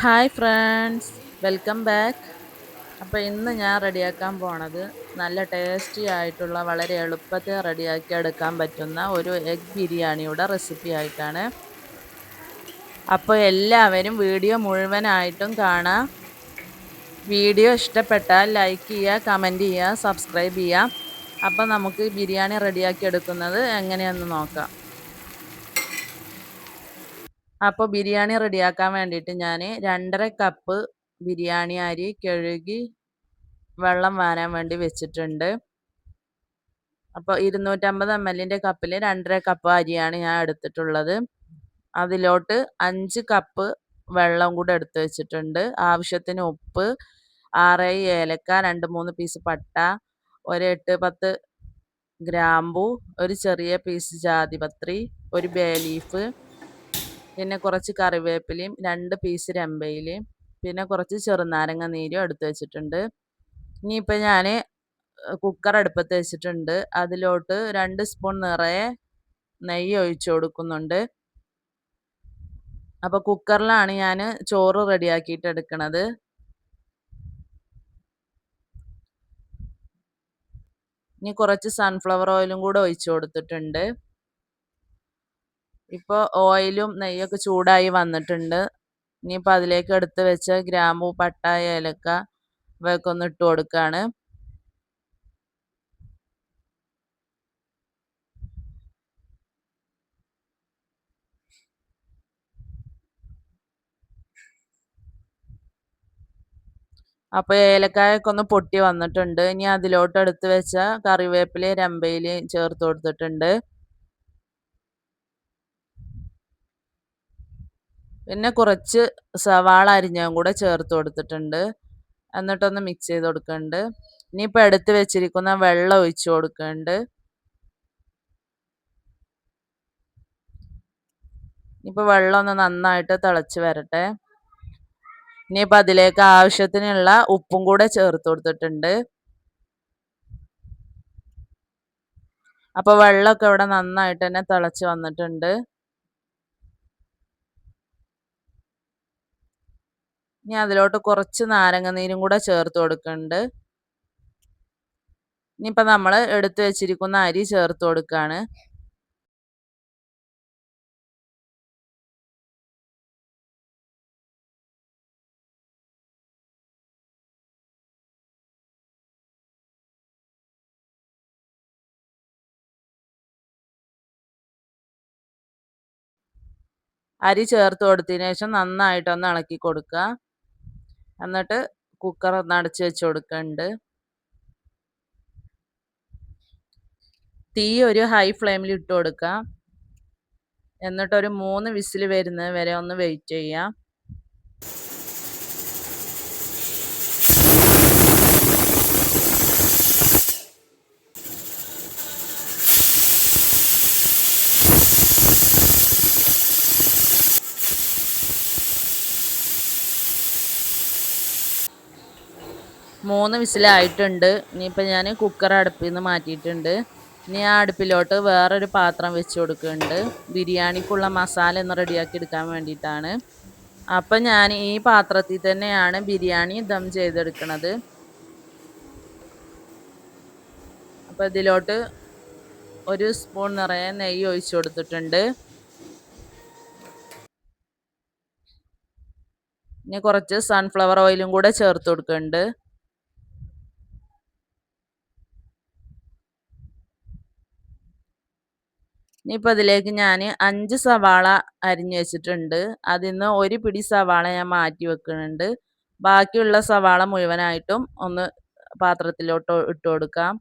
Hi friends welcome back അപ്പോൾ ഇന്ന് ഞാൻ റെഡിയാക്കാൻ പോണത് നല്ല ടേസ്റ്റി ആയിട്ടുള്ള വളരെ എളുപ്പത്തിൽ റെഡിയാക്കി എടുക്കാൻ പറ്റുന്ന ഒരു എഗ് ബിരിയാണിയുടെ റെസിപ്പി ആയിട്ടാണ്. അപ്പോൾ എല്ലാവരും വീഡിയോ മുഴുവനായിട്ടും കാണാം. വീഡിയോ ഇഷ്ടപ്പെട്ടാൽ ലൈക്ക് ചെയ്യുക കമന്റ് ചെയ്യുക സബ്സ്ക്രൈബ് ചെയ്യുക അപ്പോൾ നമുക്ക് ബിരിയാണി റെഡിയാക്കി എടുക്കുന്നത് എങ്ങനെയെന്ന് നോക്കാം. അപ്പോൾ ബിരിയാണി റെഡിയാക്കാൻ വേണ്ടിയിട്ട് ഞാൻ രണ്ടര കപ്പ് ബിരിയാണി അരി കഴുകി വെള്ളം വാരാൻ വേണ്ടി വെച്ചിട്ടുണ്ട്. അപ്പോൾ ഇരുന്നൂറ്റമ്പത് എം എല്ലിന്റെ കപ്പിൽ രണ്ടര കപ്പ് അരിയാണ് ഞാൻ എടുത്തിട്ടുള്ളത്. അതിലോട്ട് അഞ്ച് കപ്പ് വെള്ളം കൂടെ എടുത്തു വെച്ചിട്ടുണ്ട്. ആവശ്യത്തിന് ഉപ്പ് ആറ് ഏലക്ക രണ്ട് മൂന്ന് പീസ് പട്ട ഒരു എട്ട് പത്ത് ഗ്രാമ്പു ഒരു ചെറിയ പീസ് ജാതിപത്രി ഒരു ബേ ലീഫ് പിന്നെ കുറച്ച് കറിവേപ്പിലയും രണ്ട് പീസ് രമ്പയിലയും പിന്നെ കുറച്ച് ചെറുനാരങ്ങ നീരും എടുത്ത് വെച്ചിട്ടുണ്ട്. ഇനിയിപ്പോൾ ഞാൻ കുക്കർ അടുപ്പത്ത് വെച്ചിട്ടുണ്ട്. അതിലോട്ട് രണ്ട് സ്പൂൺ നിറയെ നെയ്യ് ഒഴിച്ചു കൊടുക്കുന്നുണ്ട്. അപ്പോൾ കുക്കറിലാണ് ഞാൻ ചോറ് റെഡിയാക്കിയിട്ട് എടുക്കണത്. ഇനി കുറച്ച് സൺഫ്ലവർ ഓയിലും കൂടെ ഒഴിച്ചു കൊടുത്തിട്ടുണ്ട്. ഇപ്പോൾ ഓയിലും നെയ്യൊക്കെ ചൂടായി വന്നിട്ടുണ്ട്. ഇനിയിപ്പോൾ അതിലേക്ക് എടുത്ത് വെച്ച ഗ്രാമ്പു പട്ട ഏലക്ക ഇവയൊക്കെ ഒന്ന് ഇട്ട് കൊടുക്കുകയാണ് അപ്പൊ ഏലക്കായൊക്കെ ഒന്ന് പൊട്ടി വന്നിട്ടുണ്ട്. ഇനി അതിലോട്ട് എടുത്ത് വെച്ച കറിവേപ്പിലയും രമ്പയിലയും ചേർത്ത് കൊടുത്തിട്ടുണ്ട്. പിന്നെ കുറച്ച് സവാള അരിഞ്ഞതും കൂടെ ചേർത്ത് കൊടുത്തിട്ടുണ്ട്. എന്നിട്ടൊന്ന് മിക്സ് ചെയ്ത് കൊടുക്കുന്നുണ്ട്. ഇനിയിപ്പോൾ എടുത്ത് വെച്ചിരിക്കുന്ന വെള്ളം ഒഴിച്ച് കൊടുക്കുന്നുണ്ട്. ഇനിയിപ്പോൾ വെള്ളം ഒന്ന് നന്നായിട്ട് തിളച്ച് വരട്ടെ. ഇനിയിപ്പോൾ അതിലേക്ക് ആവശ്യത്തിനുള്ള ഉപ്പും കൂടെ ചേർത്ത് കൊടുത്തിട്ടുണ്ട്. അപ്പോൾ വെള്ളമൊക്കെ ഇവിടെ നന്നായിട്ട് തന്നെ തിളച്ച് വന്നിട്ടുണ്ട്. ഇനി അതിലോട്ട് കുറച്ച് നാരങ്ങ നീരും കൂടെ ചേർത്ത് കൊടുക്കുന്നുണ്ട് ഇനിയിപ്പോൾ നമ്മൾ എടുത്തു വെച്ചിരിക്കുന്ന അരി ചേർത്ത് കൊടുക്കുകയാണ് അരി ചേർത്ത് കൊടുത്തതിന് ശേഷം നന്നായിട്ടൊന്ന് ഇളക്കി കൊടുക്കുക എന്നിട്ട് കുക്കർ ഒന്ന് അടച്ച് വെച്ച് കൊടുക്കുന്നുണ്ട് തീ ഒരു ഹൈ ഫ്ലെയിമിൽ ഇട്ട് കൊടുക്കുക എന്നിട്ടൊരു മൂന്ന് വിസിൽ വരുന്നത് വരെ ഒന്ന് വെയിറ്റ് ചെയ്യാം. മൂന്ന് വിസിലായിട്ടുണ്ട്. ഇനിയിപ്പോൾ ഞാൻ കുക്കർ അടുപ്പിൽ നിന്ന് മാറ്റിയിട്ടുണ്ട്. ഇനി ആ അടുപ്പിലോട്ട് വേറൊരു പാത്രം വെച്ച് കൊടുക്കുന്നുണ്ട്. ബിരിയാണിക്കുള്ള മസാല ഒന്ന് റെഡിയാക്കി എടുക്കാൻ വേണ്ടിയിട്ടാണ്. അപ്പം ഞാൻ ഈ പാത്രത്തിൽ തന്നെയാണ് ബിരിയാണി ദം ചെയ്തെടുക്കുന്നത് അപ്പോൾ ഇതിലോട്ട് ഒരു സ്പൂൺ നിറയെ നെയ്യ് ഒഴിച്ചു കൊടുത്തിട്ടുണ്ട്. ഇനി കുറച്ച് സൺഫ്ലവർ ഓയിലും കൂടെ ചേർത്ത് കൊടുക്കുന്നുണ്ട്. ഇനിയിപ്പോൾ അതിലേക്ക് ഞാൻ അഞ്ച് സവാള അരിഞ്ഞു വെച്ചിട്ടുണ്ട്. അതിൽ നിന്ന് ഒരു പിടി സവാള ഞാൻ മാറ്റി വെക്കുന്നുണ്ട്. ബാക്കിയുള്ള സവാള മുഴുവനായിട്ടും ഒന്ന് പാത്രത്തിലോട്ട് ഇട്ട് കൊടുക്കാം.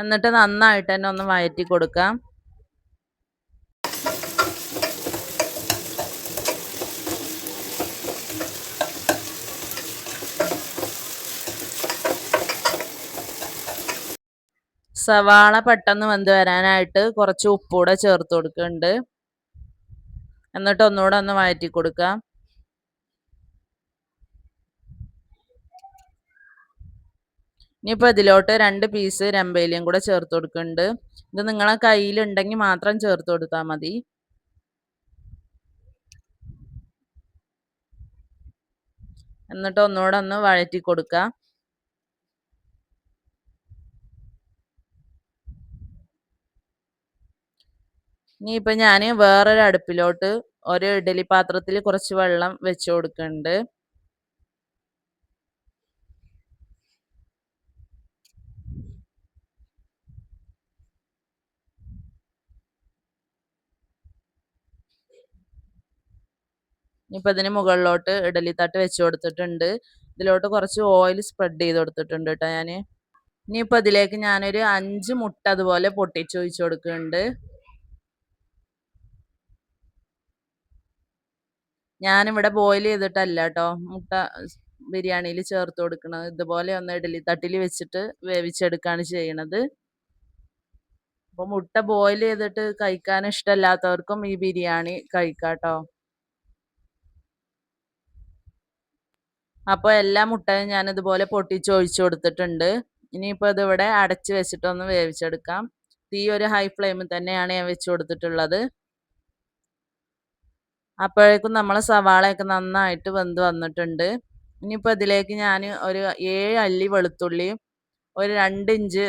എന്നിട്ട് നന്നായിട്ട് തന്നെ ഒന്ന് വഴറ്റി കൊടുക്കാം. സവാള പെട്ടെന്ന് വെന്ത് വരാനായിട്ട് കുറച്ച് ഉപ്പൂടെ ചേർത്ത് കൊടുക്കുന്നുണ്ട്. എന്നിട്ട് ഒന്നുകൂടെ ഒന്ന് വഴറ്റി കൊടുക്കാം. ഇനിയിപ്പോൾ ഇതിലോട്ട് രണ്ട് പീസ് രമ്പയിലയും കൂടെ ചേർത്ത് കൊടുക്കുന്നുണ്ട്. ഇത് നിങ്ങളെ കയ്യിലുണ്ടെങ്കിൽ മാത്രം ചേർത്ത് കൊടുത്താൽ മതി. എന്നിട്ട് ഒന്നുകൂടെ ഒന്ന് വഴറ്റി കൊടുക്കുക ഇനിയിപ്പോൾ ഞാൻ വേറൊരു അടുപ്പിലോട്ട് ഒരു ഇഡലി പാത്രത്തിൽ കുറച്ച് വെള്ളം വെച്ച് കൊടുക്കുന്നുണ്ട്. ഇനിയിപ്പോൾ ഇതിന് മുകളിലോട്ട് ഇഡലി തട്ട് വെച്ച് കൊടുത്തിട്ടുണ്ട്. ഇതിലോട്ട് കുറച്ച് ഓയിൽ സ്പ്രെഡ് ചെയ്ത് കൊടുത്തിട്ടുണ്ട് കേട്ടോ ഞാൻ ഇനിയിപ്പോൾ ഇതിലേക്ക് ഞാനൊരു അഞ്ച് മുട്ട അതുപോലെ പൊട്ടിച്ച് ഒഴിച്ച് കൊടുക്കുന്നുണ്ട്. ഞാനിവിടെ ബോയിൽ ചെയ്തിട്ടല്ല കേട്ടോ മുട്ട ബിരിയാണിയിൽ ചേർത്ത് കൊടുക്കുന്നത് ഇതുപോലെ ഒന്ന് ഇഡലി തട്ടിൽ വെച്ചിട്ട് വേവിച്ചെടുക്കുകയാണ് ചെയ്യണത്. അപ്പോൾ മുട്ട ബോയിൽ ചെയ്തിട്ട് കഴിക്കാൻ ഇഷ്ടമല്ലാത്തവർക്കും ഈ ബിരിയാണി കഴിക്കാം കേട്ടോ അപ്പോൾ എല്ലാ മുട്ടയും ഞാൻ ഇതുപോലെ പൊട്ടിച്ച് ഒഴിച്ചു കൊടുത്തിട്ടുണ്ട്. ഇനിയിപ്പോൾ ഇതിവിടെ അടച്ച് വെച്ചിട്ടൊന്ന് വേവിച്ചെടുക്കാം. തീ ഒരു ഹൈ ഫ്ലെയിമിൽ തന്നെയാണ് ഞാൻ വെച്ച് കൊടുത്തിട്ടുള്ളത്. അപ്പോഴേക്കും നമ്മൾ സവാളയൊക്കെ നന്നായിട്ട് വെന്ത് വന്നിട്ടുണ്ട്. ഇനിയിപ്പോൾ ഇതിലേക്ക് ഞാൻ ഒരു ഏഴ് അല്ലി വെളുത്തുള്ളിയും ഒരു രണ്ട് ഇഞ്ച്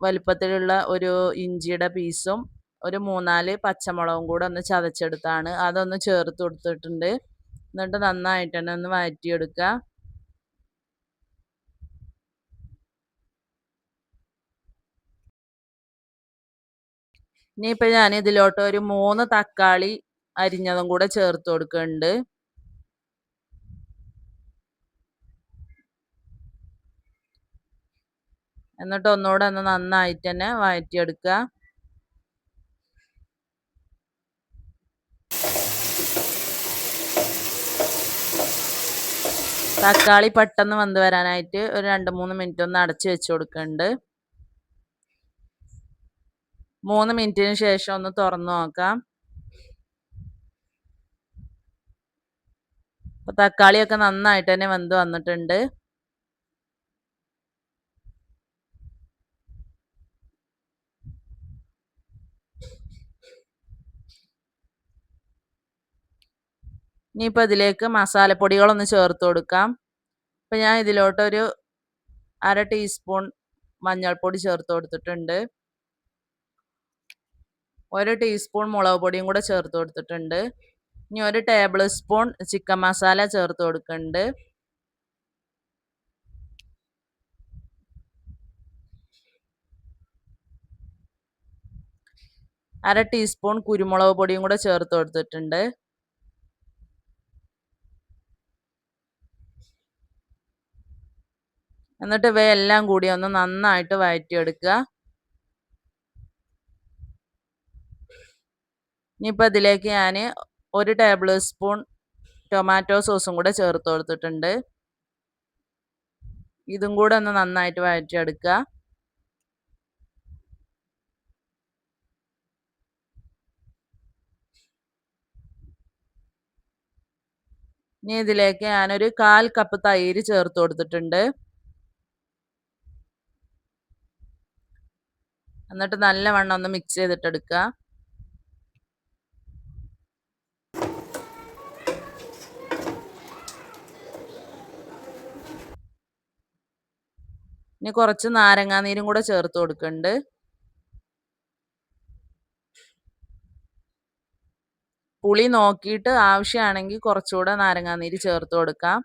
വലുപ്പത്തിലുള്ള ഒരു ഇഞ്ചിയുടെ പീസും ഒരു മൂന്നാൽ പച്ചമുളകും കൂടെ ഒന്ന് ചതച്ചെടുത്താണ്. അതൊന്ന് ചേർത്ത് കൊടുത്തിട്ടുണ്ട്. എന്നിട്ട് നന്നായിട്ട് ഒന്ന് വഴറ്റിയെടുക്കുക ഇനിയിപ്പോൾ ഞാൻ ഇതിലോട്ട് ഒരു മൂന്ന് തക്കാളി അരിഞ്ഞതും കൂടെ ചേർത്ത് കൊടുക്കുന്നുണ്ട്. എന്നിട്ട് ഒന്നുകൂടെ ഒന്ന് നന്നായിട്ട് തന്നെ വഴറ്റിയെടുക്കുക തക്കാളി പെട്ടെന്ന് വന്ന് വരാനായിട്ട് ഒരു രണ്ട് മൂന്ന് മിനിറ്റ് ഒന്ന് അടച്ചു വെച്ച് കൊടുക്കുന്നുണ്ട് മൂന്ന് മിനിറ്റിന് ശേഷം ഒന്ന് തുറന്നു നോക്കാം. തക്കാളിയൊക്കെ നന്നായിട്ട് തന്നെ വെന്ത് വന്നിട്ടുണ്ട്. ഇനിയിപ്പോൾ ഇതിലേക്ക് മസാലപ്പൊടികളൊന്ന് ചേർത്ത് കൊടുക്കാം. അപ്പം ഞാൻ ഇതിലോട്ടൊരു അര ടീസ്പൂൺ മഞ്ഞൾപ്പൊടി ചേർത്ത് കൊടുത്തിട്ടുണ്ട്. ഒരു ടീസ്പൂൺ മുളക് പൊടിയും കൂടെ ചേർത്ത് കൊടുത്തിട്ടുണ്ട്. ഇനി ഒരു ടേബിൾ സ്പൂൺ ചിക്കൻ മസാല ചേർത്ത് കൊടുക്കുന്നുണ്ട്. അര ടീസ്പൂൺ കുരുമുളക് പൊടിയും കൂടെ ചേർത്ത് കൊടുത്തിട്ടുണ്ട്. എന്നിട്ട് ഇവയെല്ലാം കൂടി ഒന്ന് നന്നായിട്ട് വഴറ്റിയെടുക്കുക ഇനിയിപ്പോൾ ഇതിലേക്ക് ഞാൻ ഒരു ടേബിൾ സ്പൂൺ ടൊമാറ്റോ സോസും കൂടെ ചേർത്ത് കൊടുത്തിട്ടുണ്ട്. ഇതും കൂടെ ഒന്ന് നന്നായിട്ട് വഴറ്റിയെടുക്കുക ഇനി ഇതിലേക്ക് ഞാനൊരു കാൽ കപ്പ് തൈര് ചേർത്ത് കൊടുത്തിട്ടുണ്ട്. എന്നിട്ട് നല്ലവണ്ണം ഒന്ന് മിക്സ് ചെയ്തിട്ട് എടുക്കുക ഇനി കുറച്ച് നാരങ്ങാനീരും കൂടെ ചേർത്ത് കൊടുക്കുന്നുണ്ട് പുളി നോക്കിയിട്ട് ആവശ്യമാണെങ്കിൽ കുറച്ചുകൂടെ നാരങ്ങാനീര് ചേർത്ത് കൊടുക്കാം.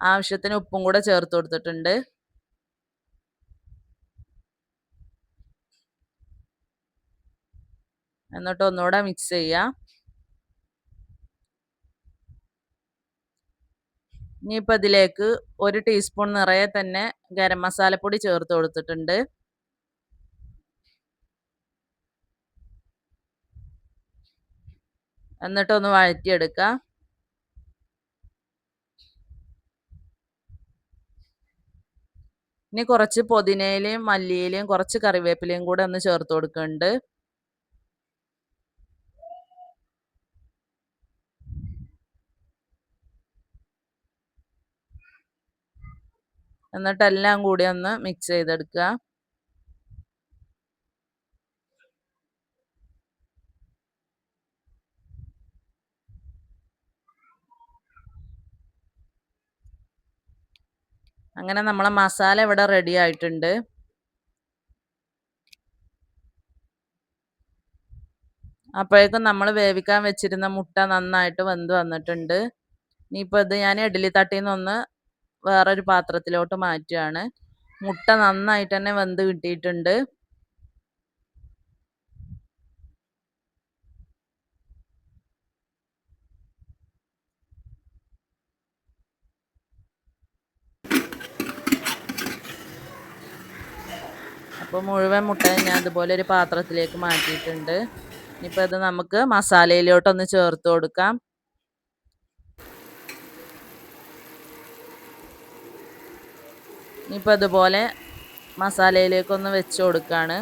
ആവശ്യത്തിന് ഉപ്പും കൂടെ ചേർത്ത് കൊടുത്തിട്ടുണ്ട്. എന്നിട്ട് ഒന്നുകൂടെ മിക്സ് ചെയ്യാം. ഇനിയിപ്പോൾ അതിലേക്ക് ഒരു ടീസ്പൂൺ നിറയെ തന്നെ ഗരം മസാലപ്പൊടി ചേർത്ത് കൊടുത്തിട്ടുണ്ട്. എന്നിട്ടൊന്ന് വഴറ്റിയെടുക്കാം. ഇനി കുറച്ച് പുതിനയിലയും മല്ലിയിലയും കുറച്ച് കറിവേപ്പിലയും കൂടെ ഒന്ന് ചേർത്ത് കൊടുക്കുന്നുണ്ട്. എന്നിട്ട് എല്ലാം കൂടി ഒന്ന് മിക്സ് ചെയ്തെടുക്കുക. അങ്ങനെ നമ്മളെ മസാല ഇവിടെ റെഡി ആയിട്ടുണ്ട്. അപ്പോഴേക്കും നമ്മൾ വേവിക്കാൻ വെച്ചിരുന്ന മുട്ട നന്നായിട്ട് വെന്ത് വന്നിട്ടുണ്ട്. ഇനിയിപ്പോൾ ഇത് ഞാൻ ഇഡ്ഡലി തട്ടിയിൽ നിന്നൊന്ന് വേറൊരു പാത്രത്തിലോട്ട് മാറ്റുകയാണ്. മുട്ട നന്നായിട്ട് തന്നെ വെന്ത് കിട്ടിയിട്ടുണ്ട്. അപ്പോൾ മുഴുവൻ മുട്ടയും ഞാൻ ഇതുപോലെ ഒരു പാത്രത്തിലേക്ക് മാറ്റിയിട്ടുണ്ട്. ഇനിയിപ്പോൾ ഇത് നമുക്ക് മസാലയിലോട്ടൊന്ന് ചേർത്ത് കൊടുക്കാം. ഇനിയിപ്പോൾ ഇതുപോലെ മസാലയിലേക്കൊന്ന് വെച്ച് കൊടുക്കുകയാണ്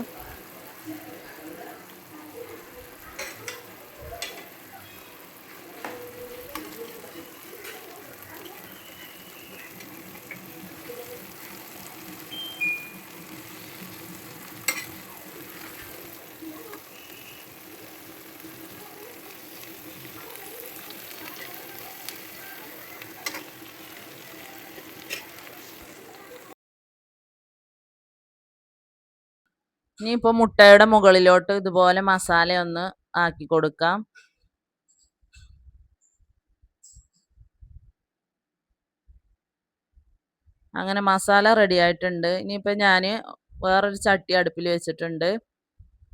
ഇനിയിപ്പോൾ മുട്ടയുടെ മുകളിലോട്ട് ഇതുപോലെ മസാല ഒന്ന് ആക്കി കൊടുക്കാം. അങ്ങനെ മസാല റെഡി ആയിട്ടുണ്ട്. ഇനിയിപ്പോൾ ഞാൻ വേറൊരു ചട്ടി അടുപ്പിൽ വെച്ചിട്ടുണ്ട്.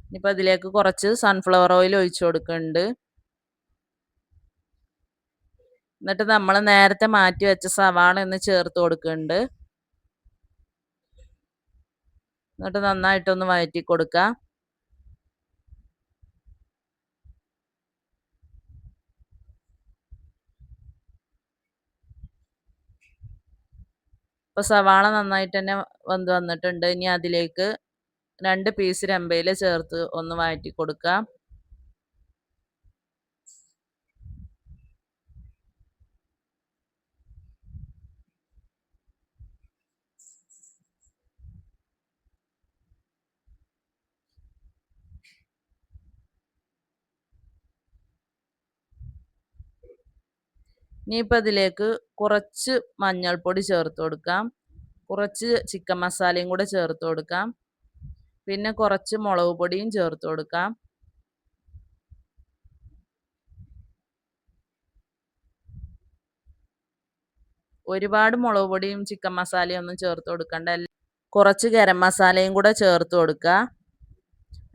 ഇനിയിപ്പോൾ അതിലേക്ക് കുറച്ച് സൺഫ്ലവർ ഓയിൽ ഒഴിച്ചു കൊടുക്കുന്നുണ്ട്. എന്നിട്ട് നമ്മൾ നേരത്തെ മാറ്റി വെച്ച സവാള ഒന്ന് ചേർത്ത് കൊടുക്കുന്നുണ്ട്. എന്നിട്ട് നന്നായിട്ടൊന്ന് വഴറ്റി കൊടുക്കുക ഇപ്പോൾ സവാള നന്നായിട്ട് തന്നെ വന്ന് വന്നിട്ടുണ്ട്. ഇനി അതിലേക്ക് രണ്ട് പീസ് രമ്പയിൽ ചേർത്ത് ഒന്ന് വഴറ്റി കൊടുക്കുക ഇനിയിപ്പോൾ ഇതിലേക്ക് കുറച്ച് മഞ്ഞൾപ്പൊടി ചേർത്ത് കൊടുക്കാം. കുറച്ച് ചിക്കൻ മസാലയും കൂടെ ചേർത്ത് കൊടുക്കാം. പിന്നെ കുറച്ച് മുളക് പൊടിയും ചേർത്ത് കൊടുക്കാം. ഒരുപാട് മുളക് പൊടിയും ചിക്കൻ മസാലയും ഒന്നും ചേർത്ത് കൊടുക്കണ്ട. കുറച്ച് ഗരം മസാലയും കൂടെ ചേർത്ത് കൊടുക്കുക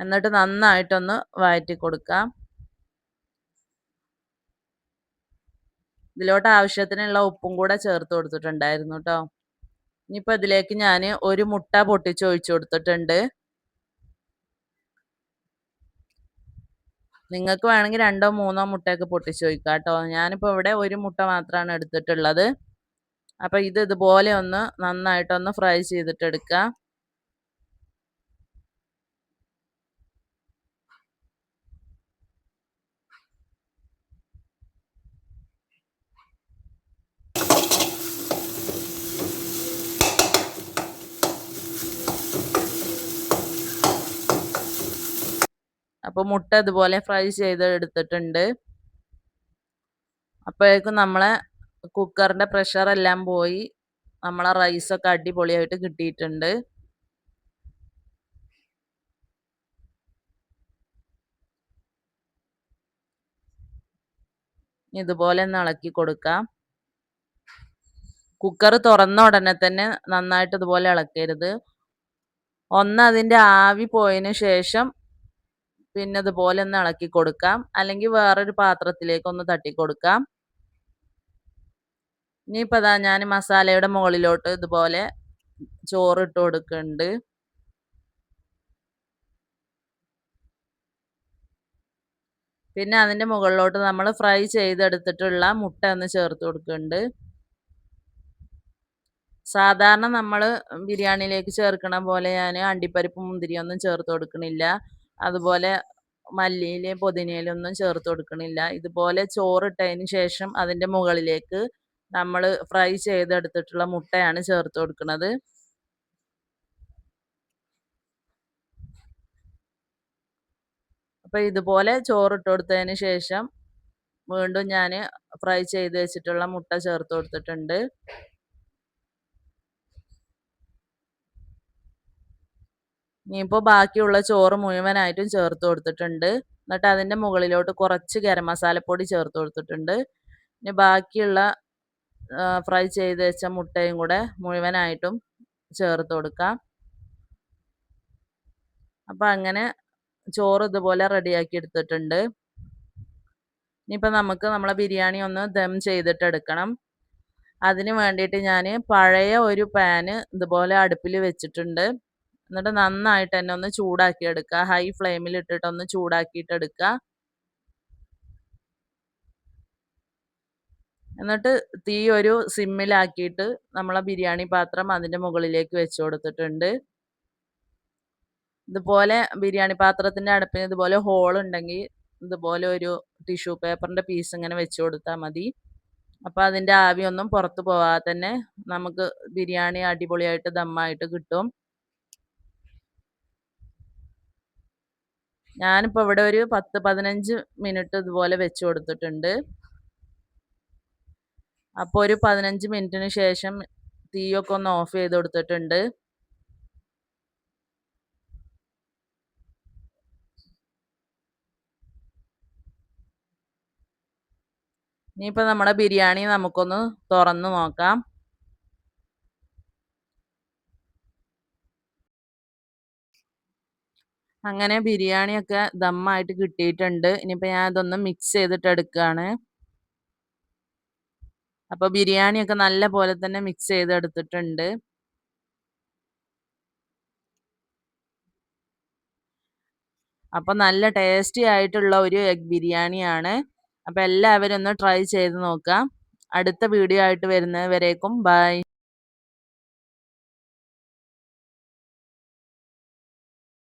എന്നിട്ട് നന്നായിട്ടൊന്ന് വഴറ്റി കൊടുക്കാം. ഇതിലോട്ട് ആവശ്യത്തിനുള്ള ഉപ്പും കൂടെ ചേർത്ത് കൊടുത്തിട്ടുണ്ടായിരുന്നു കേട്ടോ ഇനിയിപ്പോൾ ഇതിലേക്ക് ഞാൻ ഒരു മുട്ട പൊട്ടിച്ച് ഒഴിച്ചു കൊടുത്തിട്ടുണ്ട്. നിങ്ങൾക്ക് വേണമെങ്കിൽ രണ്ടോ മൂന്നോ മുട്ടയൊക്കെ പൊട്ടിച്ച് ഒഴിക്കാം കേട്ടോ ഞാനിപ്പോൾ ഇവിടെ ഒരു മുട്ട മാത്രമാണ് എടുത്തിട്ടുള്ളത്. അപ്പോൾ ഇത് ഇതുപോലെ ഒന്ന് നന്നായിട്ടൊന്ന് ഫ്രൈ ചെയ്തിട്ടെടുക്കുക അപ്പോൾ മുട്ട ഇതുപോലെ ഫ്രൈ ചെയ്ത് എടുത്തിട്ടുണ്ട്. അപ്പോഴേക്കും നമ്മളെ കുക്കറിന്റെ പ്രഷറെല്ലാം പോയി. നമ്മളെ റൈസൊക്കെ അടിപൊളിയായിട്ട് കിട്ടിയിട്ടുണ്ട്. ഇതുപോലെ ഒന്ന് ഇളക്കി കൊടുക്കാം. കുക്കർ തുറന്ന ഉടനെ തന്നെ നന്നായിട്ട് ഇതുപോലെ ഇളക്കരുത്. ഒന്ന് അതിന്റെ ആവി പോയതിന് ശേഷം പിന്നെ അതുപോലെ ഒന്ന് ഇളക്കി കൊടുക്കാം. അല്ലെങ്കിൽ വേറൊരു പാത്രത്തിലേക്ക് ഒന്ന് തട്ടി കൊടുക്കാം. ഇനിയിപ്പോൾ അതാ ഞാൻ മസാലയുടെ മുകളിലോട്ട് ഇതുപോലെ ചോറ് ഇട്ട് കൊടുക്കുന്നുണ്ട്. പിന്നെ അതിന്റെ മുകളിലോട്ട് നമ്മൾ ഫ്രൈ ചെയ്തെടുത്തിട്ടുള്ള മുട്ട ഒന്ന് ചേർത്ത് കൊടുക്കുന്നുണ്ട്. സാധാരണ നമ്മൾ ബിരിയാണിയിലേക്ക് ചേർക്കണ പോലെ ഞാൻ അണ്ടിപ്പരിപ്പ് മുന്തിരിയൊന്നും ചേർത്ത് കൊടുക്കണില്ല. അതുപോലെ മല്ലിയിലും പുതിനയിലും ഒന്നും ചേർത്ത് കൊടുക്കണില്ല. ഇതുപോലെ ചോറിട്ടതിന് ശേഷം അതിന്റെ മുകളിലേക്ക് നമ്മൾ ഫ്രൈ ചെയ്തെടുത്തിട്ടുള്ള മുട്ടയാണ് ചേർത്ത് കൊടുക്കുന്നത് അപ്പോൾ ഇതുപോലെ ചോറിട്ട് കൊടുത്തതിന് ശേഷം വീണ്ടും ഞാൻ ഫ്രൈ ചെയ്ത് വെച്ചിട്ടുള്ള മുട്ട ചേർത്ത് കൊടുത്തിട്ടുണ്ട്. ഇനിയിപ്പോൾ ബാക്കിയുള്ള ചോറ് മുഴുവനായിട്ടും ചേർത്ത് കൊടുത്തിട്ടുണ്ട്. എന്നിട്ട് അതിന്റെ മുകളിലോട്ട് കുറച്ച് ഗരം മസാലപ്പൊടി ചേർത്ത് കൊടുത്തിട്ടുണ്ട്. ഇനി ബാക്കിയുള്ള ഫ്രൈ ചെയ്ത് വെച്ച മുട്ടയും കൂടെ മുഴുവനായിട്ടും ചേർത്ത് കൊടുക്കാം. അപ്പം അങ്ങനെ ചോറ് ഇതുപോലെ റെഡിയാക്കി എടുത്തിട്ടുണ്ട്. ഇനിയിപ്പോൾ നമുക്ക് നമ്മളെ ബിരിയാണി ഒന്ന് ദം ചെയ്തിട്ടെടുക്കണം അതിന് വേണ്ടിയിട്ട് ഞാൻ പഴയ ഒരു പാന് ഇതുപോലെ അടുപ്പിൽ വെച്ചിട്ടുണ്ട്. എന്നിട്ട് നന്നായിട്ട് തന്നെ ഒന്ന് ചൂടാക്കി എടുക്കുക. ഹൈ ഫ്ലെയിമിൽ ഇട്ടിട്ട് ഒന്ന് ചൂടാക്കിയിട്ട് എടുക്കുക. എന്നിട്ട് തീ ഒരു സിമ്മിലാക്കിയിട്ട് നമ്മളെ ബിരിയാണി പാത്രം അതിന്റെ മുകളിലേക്ക് വെച്ച് കൊടുത്തിട്ടുണ്ട്. ഇതുപോലെ ബിരിയാണി പാത്രത്തിന്റെ അടുപ്പിന് ഇതുപോലെ ഹോൾ ഉണ്ടെങ്കിൽ ഇതുപോലെ ഒരു ടിഷ്യൂ പേപ്പറിന്റെ പീസ് ഇങ്ങനെ വെച്ച് കൊടുത്താൽ മതി. അപ്പോൾ അതിന്റെ ആവിയൊന്നും പുറത്ത് പോവാതെ തന്നെ നമുക്ക് ബിരിയാണി അടിപൊളിയായിട്ട് ദമ്മായിട്ട് കിട്ടും. ഞാനിപ്പോൾ ഇവിടെ ഒരു പത്ത് പതിനഞ്ച് മിനിറ്റ് ഇതുപോലെ വെച്ച് കൊടുത്തിട്ടുണ്ട്. അപ്പോൾ ഒരു പതിനഞ്ച് മിനിറ്റിന് ശേഷം തീയൊക്കെ ഒന്ന് ഓഫ് ചെയ്ത് കൊടുത്തിട്ടുണ്ട്. ഇനിയിപ്പോൾ നമ്മുടെ ബിരിയാണി നമുക്കൊന്ന് തുറന്ന് നോക്കാം. അങ്ങനെ ബിരിയാണിയൊക്കെ ദമ്മായിട്ട് കിട്ടിയിട്ടുണ്ട്. ഇനിയിപ്പോൾ ഞാൻ ഇതൊന്ന് മിക്സ് ചെയ്തിട്ട് എടുക്കുകയാണ് അപ്പോൾ ബിരിയാണിയൊക്കെ നല്ല പോലെ തന്നെ മിക്സ് ചെയ്തെടുത്തിട്ടുണ്ട്. അപ്പോൾ നല്ല ടേസ്റ്റി ആയിട്ടുള്ള ഒരു എഗ് ബിരിയാണിയാണ്. അപ്പോൾ എല്ലാവരും ഒന്ന് ട്രൈ ചെയ്ത് നോക്കാം. അടുത്ത വീഡിയോ ആയിട്ട് വരുന്നത് വരേക്കും ബൈ